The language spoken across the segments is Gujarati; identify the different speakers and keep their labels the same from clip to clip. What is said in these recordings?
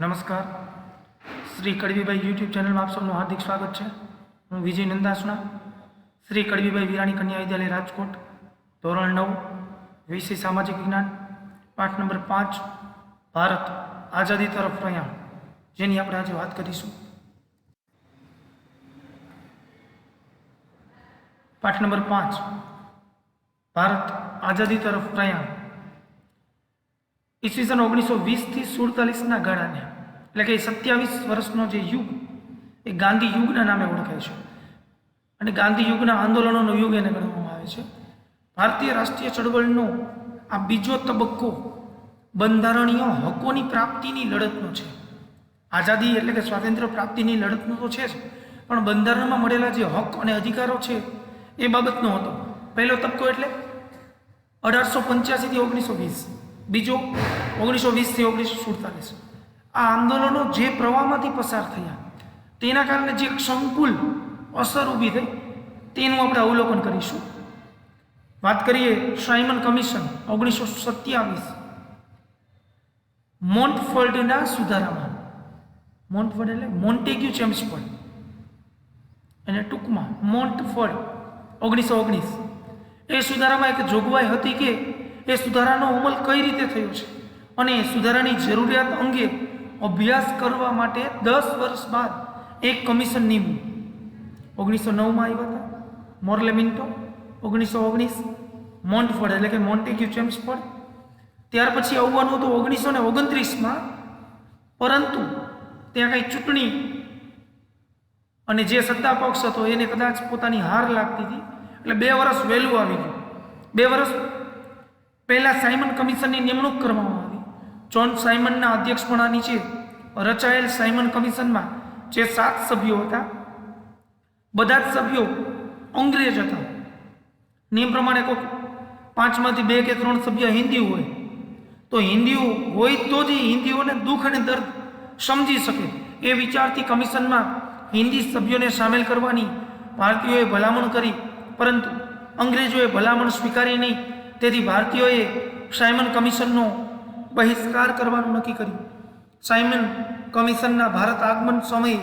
Speaker 1: નમસ્કાર. શ્રી કડવીભાઈ યુટ્યુબ ચેનલમાં આપ સૌનું હાર્દિક સ્વાગત છે. હું વિજય નંદાસણા. શ્રી કડવીભાઈ વિરાણી કન્યા વિદ્યાલય રાજકોટ, ધોરણ નવ, વિષય સામાજિક વિજ્ઞાન, પાઠ નંબર પાંચ, ભારત આઝાદી તરફ પ્રયાણ, જેની આપણે આજે વાત કરીશું. પાઠ નંબર પાંચ, ભારત આઝાદી તરફ પ્રયાણ. ઈસવીસન ઓગણીસો વીસથી સુડતાલીસના ગાળાને, એટલે કે સત્યાવીસ વર્ષનો જે યુગ, એ ગાંધી યુગના નામે ઓળખાય છે. અને ગાંધી યુગના આંદોલનોનો યુગ એને ગણવામાં આવે છે. ભારતીય રાષ્ટ્રીય ચળવળનો આ બીજો તબક્કો બંધારણીય હકોની પ્રાપ્તિની લડતનો છે. આઝાદી એટલે કે સ્વાતંત્ર્ય પ્રાપ્તિની લડતનો તો છે જ, પણ બંધારણમાં મળેલા જે હક અને અધિકારો છે, એ બાબતનો હતો. પહેલો તબક્કો એટલે અઢારસો પંચ્યાસીથી ઓગણીસો વીસ બીજો ઓગણીસો વીસથી ઓગણીસો સુડતાલીસ. આ આંદોલનો જે પ્રવાહમાંથી પસાર થયા, તેના કારણે જે સંકુલ અસર ઊભી થઈ, તેનું આપણે અવલોકન કરીશું. વાત કરીએ સાયમન કમિશન ઓગણીસો સત્યાવીસ. મોન્ટફર્ડના સુધારામાં, મોન્ટફર્ડ એટલે મોન્ટેગ્યુ ચેમ્સફર્ડ અને ટૂંકમાં મોન્ટફર્ડ ઓગણીસો ઓગણીસ. એ સુધારામાં એક જોગવાઈ હતી કે એ સુધારાનો અમલ કઈ રીતે થયો છે? અને સુધારાની જરૂરિયાત અંગે અભ્યાસ કરવા માટે દસ વર્ષ બાદ એક કમિશન નીમવું ઓગણીસો નવમાં આવ્યા હતા. મોરલે મિન્ટો ઓગણીસો ઓગણીસ, મોન્ટફોર્ડ, એટલે કે મોન્ટેગ્યુ ચેમ્સફર્ડ. ત્યાર પછી આવવાનું હતું ઓગણીસો ને ઓગણત્રીસમાં. પરંતુ ત્યાં કંઈ ચૂંટણી અને જે સત્તા પક્ષ હતો એને કદાચ પોતાની હાર લાગતી હતી. એટલે બે વર્ષ વહેલું આવી ગયું. બે વર્ષ પહેલાં સાયમન કમિશનની નિમણૂક કરવામાં આવી. જોન સાયમનના અધ્યક્ષપણા નીચે રચાયેલ સાયમન કમિશનમાં જે સાત સભ્યો હતા, બધા જ સભ્યો અંગ્રેજ હતા. નિયમ પ્રમાણે કોઈ પાંચમાંથી બે કે ત્રણ સભ્ય હિન્દી હોય. તો હિન્દીઓ હોય તો જ હિન્દીઓને દુઃખ અને દર્દ સમજી શકે. એ વિચારથી કમિશનમાં હિન્દી સભ્યોને સામેલ કરવાની ભારતીયોએ ભલામણ કરી. પરંતુ અંગ્રેજોએ ભલામણ સ્વીકારી નહીં. તેથી ભારતીયોએ સાયમન કમિશનનો બહિષ્કાર કરવાનું નક્કી કર્યું. સાયમન કમિશનના ભારત આગમન સમયે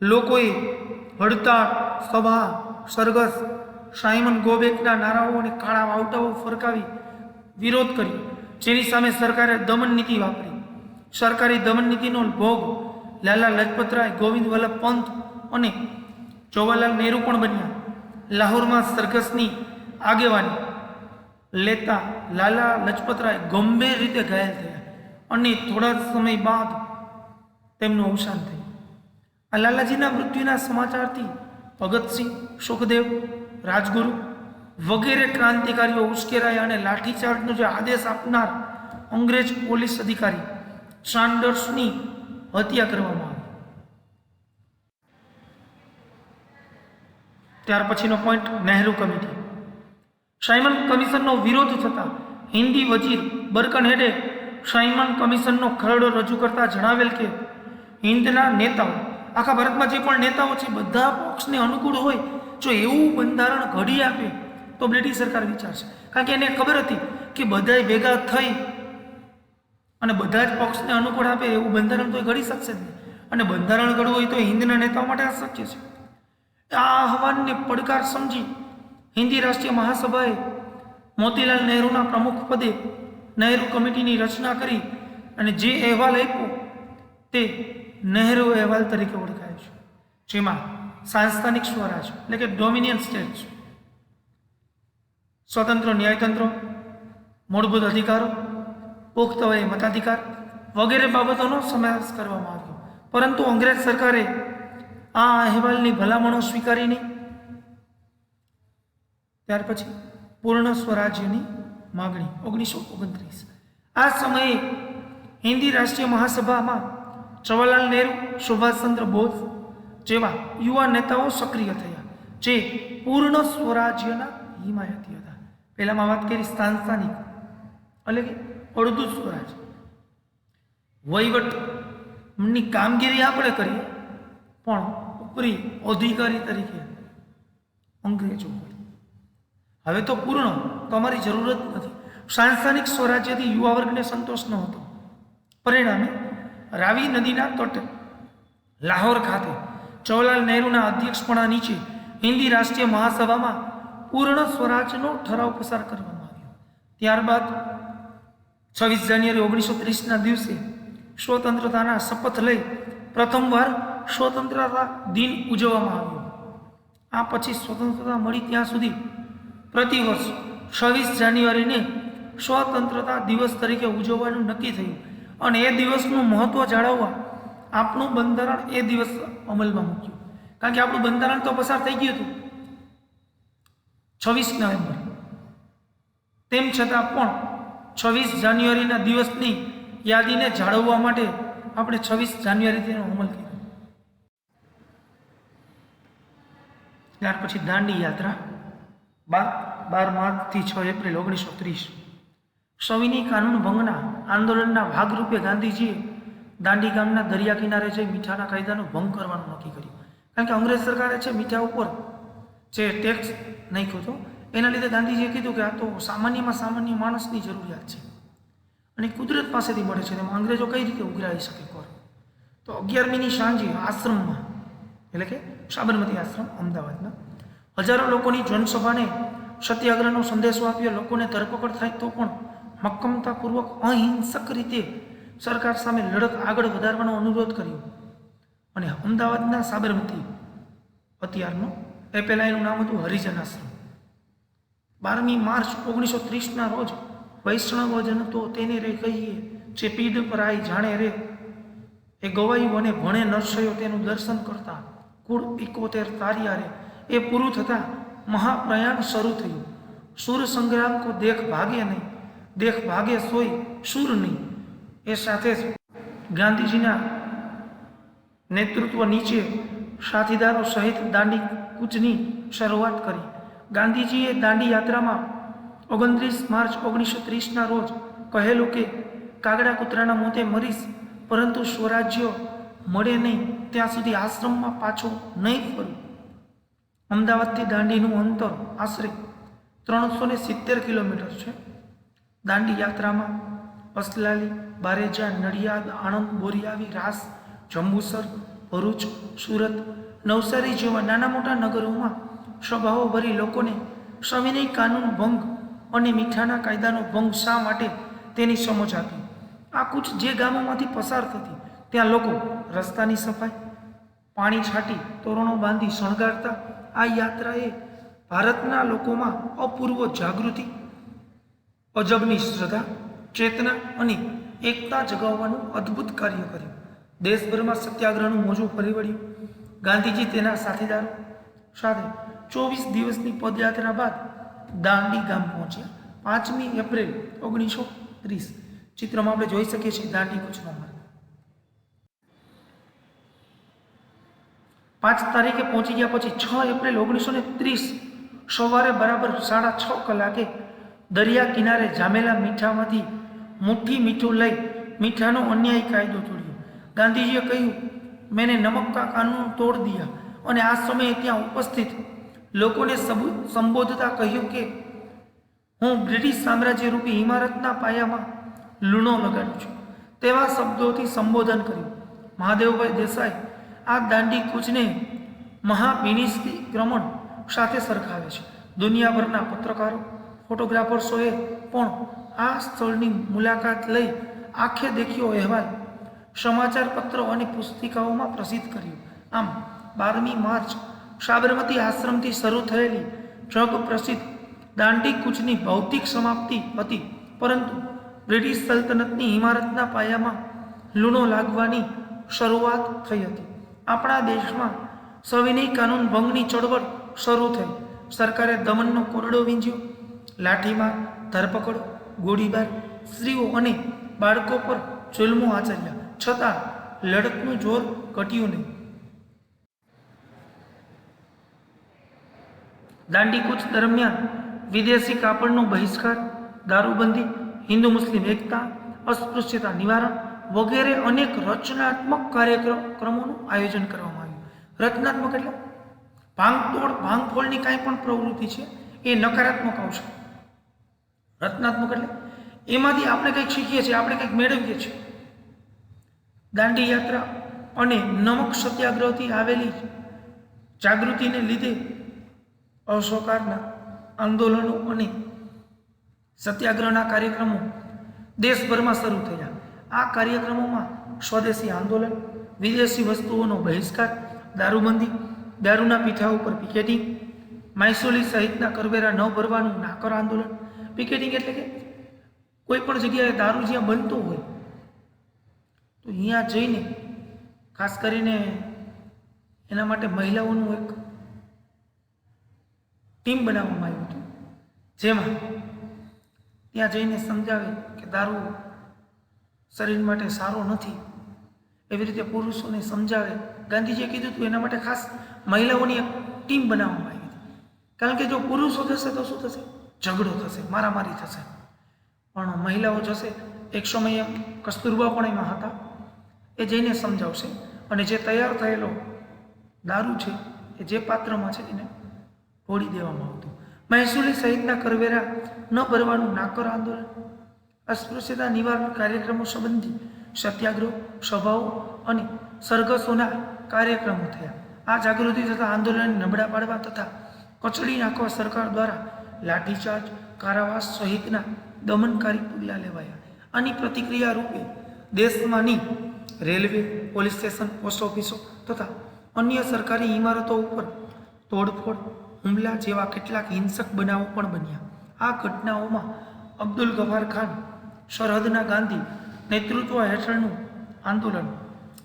Speaker 1: લોકોએ હડતાળ, સભા, સરઘસ, સાયમન ગોબેકના નારાઓ અને કાળા વાવટાઓ ફરકાવી વિરોધ કર્યો, જેની સામે સરકારે દમન નીતિ વાપરી. સરકારી દમન નીતિનો ભોગ લાલા લજપતરાય, ગોવિંદ વલ્લભ પંત અને જવાહરલાલ નહેરુ પણ બન્યા. લાહોરમાં સરઘસની આગેવાની લેતા લાલા લજપતરાય ગંભીર રીતે ઘાયલ થયા અને થોડા જ સમય બાદ તેમનું અવસાન થયું. આ લાલાજીના મૃત્યુના સમાચારથી ભગતસિંહ, સુખદેવ, રાજગુરુ વગેરે ક્રાંતિકારીઓ ઉશ્કેરાયા અને લાઠીચાર્જનો જે આદેશ આપનાર અંગ્રેજ પોલીસ અધિકારી સાન્ડર્સની હત્યા કરવામાં આવી. ત્યાર પછીનો પોઈન્ટ નહેરુ કમિટી. સાયમન કમિશનનો વિરોધ થતાં હિન્દી વજીર બરકન હેડે સાયમન કમિશનનો ખરડો રજૂ કરતા જણાવેલ કે, હિન્દના નેતાઓ, આખા ભારતમાં જે પણ નેતાઓ છે, બધા પક્ષને અનુકૂળ હોય, જો એવું બંધારણ ઘડી આપે, તો બ્રિટિશ સરકાર વિચારશે. કારણ કે એને ખબર હતી કે બધાય ભેગા થઈ અને બધા જ પક્ષને અનુકૂળ આપે, એવું બંધારણ તો ઘડી શકશે જ નહીં. અને બંધારણ ઘડવું હોય તો હિન્દના નેતાઓ માટે અશક્ય છે. આ આહવાનને પડકાર સમજી હિન્દી રાષ્ટ્રીય મહાસભાએ મોતીલાલ નહેરુના પ્રમુખ પદે નહેરુ કમિટીની રચના કરી અને જે અહેવાલ આપ્યો તે નહેરુ અહેવાલ તરીકે ઓળખાય છે. જેમાં સાંસ્થાનિક સ્વરાજ એટલે કે ડોમિનિયન સ્ટેટ્સ સ્વતંત્ર ન્યાયતંત્ર, મૂળભૂત અધિકારો, પુખ્ત વયે મતાધિકાર વગેરે બાબતોનો સમાવેશ કરવામાં આવ્યો. પરંતુ અંગ્રેજ સરકારે આ અહેવાલની ભલામણો સ્વીકારી નહીં. ત્યાર પછી પૂર્ણ સ્વરાજ્યની માગણી, ઓગણીસો ઓગણત્રીસ. આ સમયે હિન્દી રાષ્ટ્રીય મહાસભામાં જવાહરલાલ નહેરુ, સુભાષચંદ્ર બોઝ જેવા યુવા નેતાઓ સક્રિય થયા, જે પૂર્ણ સ્વરાજ્યના હિમાયતી હતા. પહેલામાં વાત કરી સ્થાનિક એટલે કે અડધું સ્વરાજ. વહીવટની કામગીરી આપણે કરીએ, પણ ઉપરી અધિકારી તરીકે અંગ્રેજો હવે તો પૂર્ણ, તમારી જરૂરત નથી. સાંસ્થાનિક સ્વરાજ્યથી યુવા વર્ગને સંતોષ ન હતો. પરિણામે રાવી નદીના તટે, લાહોર ખાતે જવાહરલાલ નહેરુના અધ્યક્ષપણા નીચે હિન્દી રાષ્ટ્રીય મહાસભામાં પૂર્ણ સ્વરાજનો ઠરાવ પસાર કરવામાં આવ્યો. ત્યારબાદ છવ્વીસ જાન્યુઆરી ઓગણીસો ત્રીસના દિવસે સ્વતંત્રતાના શપથ લઈ પ્રથમવાર સ્વતંત્રતા દિન ઉજવવામાં આવ્યો. આ પછી સ્વતંત્રતા મળી ત્યાં સુધી પ્રતિવર્ષ છવ્વીસ જાન્યુઆરીને સ્વતંત્રતા દિવસ તરીકે ઉજવવાનું નક્કી થયું. અને એ દિવસનું મહત્ત્વ જાળવવા આપણું બંધારણ એ દિવસ અમલમાં મૂક્યું. કારણ કે આપણું બંધારણ તો પસાર થઈ ગયું હતું. છવ્વીસ નવેમ્બર. તેમ છતાં પણ છવ્વીસ જાન્યુઆરીના દિવસની યાદીને જાળવવા માટે આપણે છવ્વીસ જાન્યુઆરી તેનો અમલ કર્યો. ત્યાર પછી દાંડી યાત્રા. બાર બાર માર્ચથી છ એપ્રિલ ઓગણીસો ત્રીસ સવિની કાનૂન ભંગના આંદોલનના ભાગરૂપે ગાંધીજીએ દાંડી ગામના દરિયા કિનારે જઈ મીઠાના કાયદાનો ભંગ કરવાનું નક્કી કર્યું. કારણ કે અંગ્રેજ સરકારે છે મીઠા ઉપર જે ટેક્સ નાખ્યો હતો, એના લીધે ગાંધીજીએ કીધું કે આ તો સામાન્યમાં સામાન્ય માણસની જરૂરિયાત છે. અને કુદરત પાસેથી મળે છે તેમાં અંગ્રેજો કઈ રીતે ઉઘરાવી શકે કર તો અગિયારમીની સાંજે આશ્રમમાં, એટલે કે સાબરમતી આશ્રમ, અમદાવાદના હજારો લોકોની જનસભાને સત્યાગ્રહનો સંદેશો આપ્યો, લોકોને ધરપકડ થાય તો પણ મક્કમતાપૂર્વક અહિંસક રીતે સરકાર સામે લડત આગળ વધારવાનો અનુરોધ કર્યો. અને અમદાવાદના સાબરમતી અત્યારનું એ પહેલાં એનું નામ હતું હરિજન આશ્રમ. બારમી માર્ચ ઓગણીસો ત્રીસના રોજ વૈષ્ણવજન તો તેને રે કહીએ, જે પીડ પર આઈ જાણે રે. એ ગવાયું અને ભણે નરસયો તેનું દર્શન કરતા કુળ ઇકોતેર તારિયા રે. એ પૂરું થતાં મહાપ્રયાણ શરૂ થયું. સુર સંગ્રામ કો દેખ ભાગે નહીં, દેખ ભાગે સોય સુર નહીં. એ સાથે જ ગાંધીજીના નેતૃત્વ નીચે સાથીદારો સહિત દાંડી કૂચની શરૂઆત કરી. ગાંધીજીએ દાંડી યાત્રામાં ઓગણત્રીસ માર્ચ ઓગણીસો ત્રીસના રોજ કહેલું કે, કાગડા કૂતરાના મોતે મરીશ, પરંતુ સ્વરાજ્ય મળે નહીં, ત્યાં સુધી આશ્રમમાં પાછો નહીં ફરું. અમદાવાદથી દાંડીનું અંતર આશરે ત્રણસો ને સિત્તેર કિલોમીટર છે. દાંડી યાત્રામાં અસલાલી, બારેજા, નડિયાદ, આણંદ બોરિયાવી રાસ, જંબુસર, ભરૂચ, સુરત, નવસારી જેવા નાના મોટા નગરોમાં સભાઓ ભરી લોકોને સવિનય કાનૂન ભંગ અને મીઠાના કાયદાનો ભંગ શા માટે તેની સમજ આપી? આ કૂચ જે ગામોમાંથી પસાર થતી, ત્યાં લોકો રસ્તાની સફાઈ, પાણી છાંટી, તોરણો બાંધી શણગારતા આ યાત્રાએ ભારતના લોકોમાં અપૂર્વ જાગૃતિ, અજબની શ્રદ્ધા, ચેતના અને એકતા જગાવવાનું અદ્ભુત કાર્ય કર્યું. દેશભરમાં સત્યાગ્રહનું મોજું ફરી વળ્યું. ગાંધીજી તેના સાથીદારો સાથે ચોવીસ દિવસની પદયાત્રા બાદ દાંડી ગામ પહોંચ્યા. પાંચમી એપ્રિલ ઓગણીસો ત્રીસ. ચિત્રમાં આપણે જોઈ શકીએ છીએ દાંડી કૂચનો માર્ગ. પાંચ તારીખે પહોંચી ગયા પછી છ એપ્રિલ ઓગણીસો ને ત્રીસ સવારે બરાબર સાડા છ કલાકે દરિયા કિનારે જામેલા મીઠામાંથી મુઠ્ઠી મીઠું લઈ મીઠાનો અન્યાય કાયદો તોડ્યો. ગાંધીજીએ કહ્યું, મેને નમક કા કાનૂન તોડ દિયા. અને આ સમયે ત્યાં ઉપસ્થિત લોકોને સંબોધતા કહ્યું કે, હું બ્રિટિશ સામ્રાજ્ય રૂપી ઇમારતના પાયામાં લૂણો લગાડું છું. તેવા શબ્દોથી સંબોધન કર્યું. મહાદેવભાઈ દેસાઈ આ દાંડી કૂચને મહાવિનિષ્ક્રમણ સાથે સરખાવે છે. દુનિયાભરના પત્રકારો, ફોટોગ્રાફર્સોએ પણ આ સ્થળની મુલાકાત લઈ આંખે દેખ્યો અહેવાલ સમાચાર પત્રો અને પુસ્તિકાઓમાં પ્રસિદ્ધ કર્યો. આમ, બારમી માર્ચ સાબરમતી આશ્રમથી શરૂ થયેલી જગ પ્રસિદ્ધ દાંડી કૂચની ભૌતિક સમાપ્તિ હતી, પરંતુ બ્રિટિશ સલ્તનતની ઇમારતના પાયામાં લૂણો લાગવાની શરૂઆત થઈ હતી. આપણા દેશમાં સવિનય કાનૂન ભંગની ચળવળ શરૂ થઈ. સરકારે દમનનો કોરડો વીંજ્યો. લાઠીમાં ધરપકડ, ગોળીબાર, સ્ત્રીઓ અને બાળકો પર જુલ્મો આચર્યા. છતાં લડતનું જોર ઘટ્યું નહીં. દાંડીકૂચ દરમિયાન વિદેશી કાપડનો બહિષ્કાર, દારૂબંધી, હિન્દુ મુસ્લિમ એકતા, અસ્પૃશ્યતા નિવારણ વગેરે અનેક રચનાત્મક કાર્યક્રમોનું આયોજન કરવામાં આવ્યું. રચનાત્મક એટલે ભાંગતોડ, ભાંગફોડની કાંઈ પણ પ્રવૃત્તિ છે, એ નકારાત્મક આવશે રચનાત્મક એટલે એમાંથી આપણે કંઈક શીખીએ છીએ, આપણે કંઈક મેળવીએ છીએ. દાંડી યાત્રા અને નમક સત્યાગ્રહથી આવેલી જાગૃતિને લીધે અસહકારના આંદોલનો અને સત્યાગ્રહના કાર્યક્રમો દેશભરમાં શરૂ થયા. આ કાર્યક્રમોમાં સ્વદેશી આંદોલન, વિદેશી વસ્તુઓનો બહિષ્કાર, દારૂબંધી, દારૂના પીઠા ઉપર પિકેટિંગ માઇસોલી સહિતના કરવેરા ન ભરવાનું નાકર આંદોલન. પિકેટિંગ એટલે કે કોઈ પણ જગ્યાએ દારૂ જ્યાં બનતો હોય, તો અહીંયા જઈને ખાસ કરીને એના માટે મહિલાઓનું એક ટીમ બનાવવામાં આવ્યું હતું. જેમાં ત્યાં જઈને સમજાવે કે દારૂ શરીર માટે સારો નથી. એવી રીતે પુરુષોને સમજાવે. ગાંધીજીએ કીધું હતું, એના માટે ખાસ મહિલાઓની એક ટીમ બનાવવામાં આવી હતી. કારણ કે જો પુરુષો જશે તો શું થશે? ઝઘડો થશે, મારામારી થશે. પણ મહિલાઓ જશે, એક સમયે કસ્તુરબા પણ એમાં હતા. એ જઈને સમજાવશે. અને જે તૈયાર થયેલો દારૂ છે, એ જે પાત્રમાં છે, એને ઢોળી દેવામાં આવતું. મહેસૂલી સહિતના કરવેરા ન ભરવાનું નાકર આંદોલન અસ્પૃશ્યતા નિવારણ કાર્યક્રમો સંબંધી સત્યાગ્રહ, સભાઓ અને સરઘસોના કાર્યક્રમો થયા. આ જાગૃતિ તથા આંદોલનને નબળા પાડવા તથા કચડી નાખવા સરકાર દ્વારા લાઠીચાર્જ, કારાવાસ સહિતના દમનકારી પગલાં લેવાયા આની પ્રતિક્રિયા રૂપે દેશમાંની રેલવે, પોલીસ સ્ટેશન, પોસ્ટ ઓફિસો તથા અન્ય સરકારી ઇમારતો ઉપર તોડફોડ, હુમલા જેવા કેટલાક હિંસક બનાવો પણ બન્યા. આ ઘટનાઓમાં અબ્દુલ ગફાર ખાન સરહદના ગાંધી નેતૃત્વ હેઠળનું આંદોલન.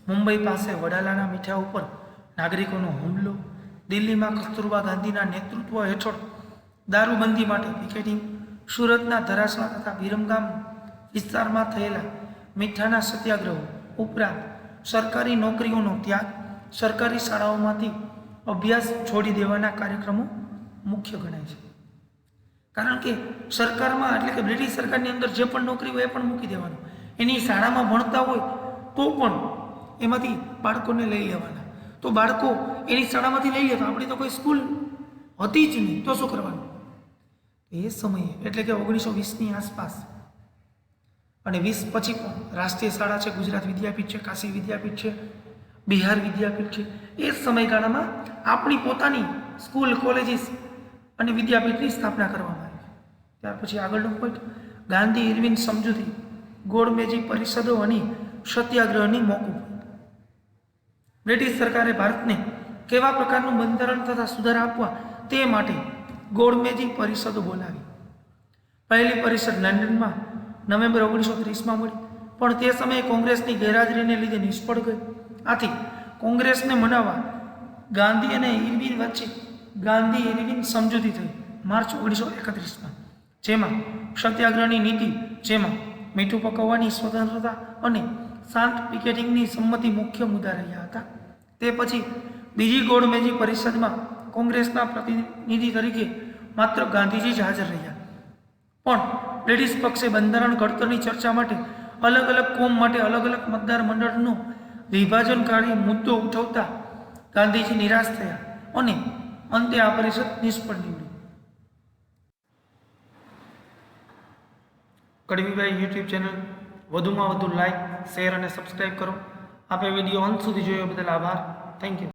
Speaker 1: મુંબઈ પાસે વડાલાના મીઠા ઉપર નાગરિકોનો હુમલો, દિલ્હીમાં કસ્તુરબા ગાંધીના નેતૃત્વ હેઠળ દારૂબંધી માટે પિકેટિંગ, સુરતના ધરાસણા તથા વિરમગામ વિસ્તારમાં થયેલા મીઠાના સત્યાગ્રહો ઉપરાંત સરકારી નોકરીઓનો ત્યાગ, સરકારી શાળાઓમાંથી અભ્યાસ છોડી દેવાના કાર્યક્રમો મુખ્ય ગણાય છે. કારણ કે સરકારમાં, એટલે કે બ્રિટિશ સરકારની અંદર જે પણ નોકરી હોય એ પણ મૂકી દેવાનું. એની શાળામાં ભણતા હોય તો પણ એમાંથી બાળકોને લઈ લેવાના. તો બાળકો એની શાળામાંથી લઈ લે તો આપણી તો કોઈ સ્કૂલ હતી જ નહીં. તો શું કરવાનું? એ સમયે, એટલે કે ઓગણીસો વીસની આસપાસ અને વીસ પછી પણ રાષ્ટ્રીય શાળા છે, ગુજરાત વિદ્યાપીઠ છે, કાશી વિદ્યાપીઠ છે, બિહાર વિદ્યાપીઠ છે. એ સમયગાળામાં આપણી પોતાની સ્કૂલ, કોલેજીસ અને વિદ્યાપીઠની સ્થાપના કરવામાં ત્યાર પછી આગળનું પોઈન્ટ ગાંધી, ઇરવિન સમજૂતી ગોળમેજી પરિષદો અને સત્યાગ્રહની મોકૂફ. બ્રિટિશ સરકારે ભારતને કેવા પ્રકારનું બંધારણ તથા સુધારા આપવા તે માટે ગોળમેજી પરિષદો બોલાવી. પહેલી પરિષદ લંડનમાં નવેમ્બર ઓગણીસો ત્રીસમાં મળી, પણ તે સમયે કોંગ્રેસની ગેરહાજરીને લીધે નિષ્ફળ ગઈ. આથી કોંગ્રેસને મનાવવા ગાંધી અને ઇરવિન વચ્ચે ગાંધી, ઇરવિન સમજૂતી થઈ, માર્ચ ઓગણીસો એકત્રીસમાં. જેમાં સત્યાગ્રહની નીતિ, જેમાં મીઠું પકવવાની સ્વતંત્રતા અને શાંત પિકેટિંગની સંમતિ મુખ્ય મુદ્દા રહ્યા હતા. તે પછી બીજી ગોળમેજી પરિષદમાં કોંગ્રેસના પ્રતિનિધિ તરીકે માત્ર ગાંધીજી જ હાજર રહ્યા. પણ બ્રિટિશ પક્ષે બંધારણ ઘડતરની ચર્ચા માટે અલગ અલગ કોમ માટે અલગ અલગ મતદાર મંડળનું વિભાજનકારી મુદ્દો ઉઠાવતા ગાંધીજી નિરાશ થયા અને અંતે આ પરિષદ નિષ્ફળ નીવડી કડવીભાઈ યુટ્યુબ ચેનલ વધુમાં વધુ લાઇક શેર અને સબસ્ક્રાઈબ કરો. આપે વીડિયો અંત સુધી જોયો બદલ આભાર. Thank you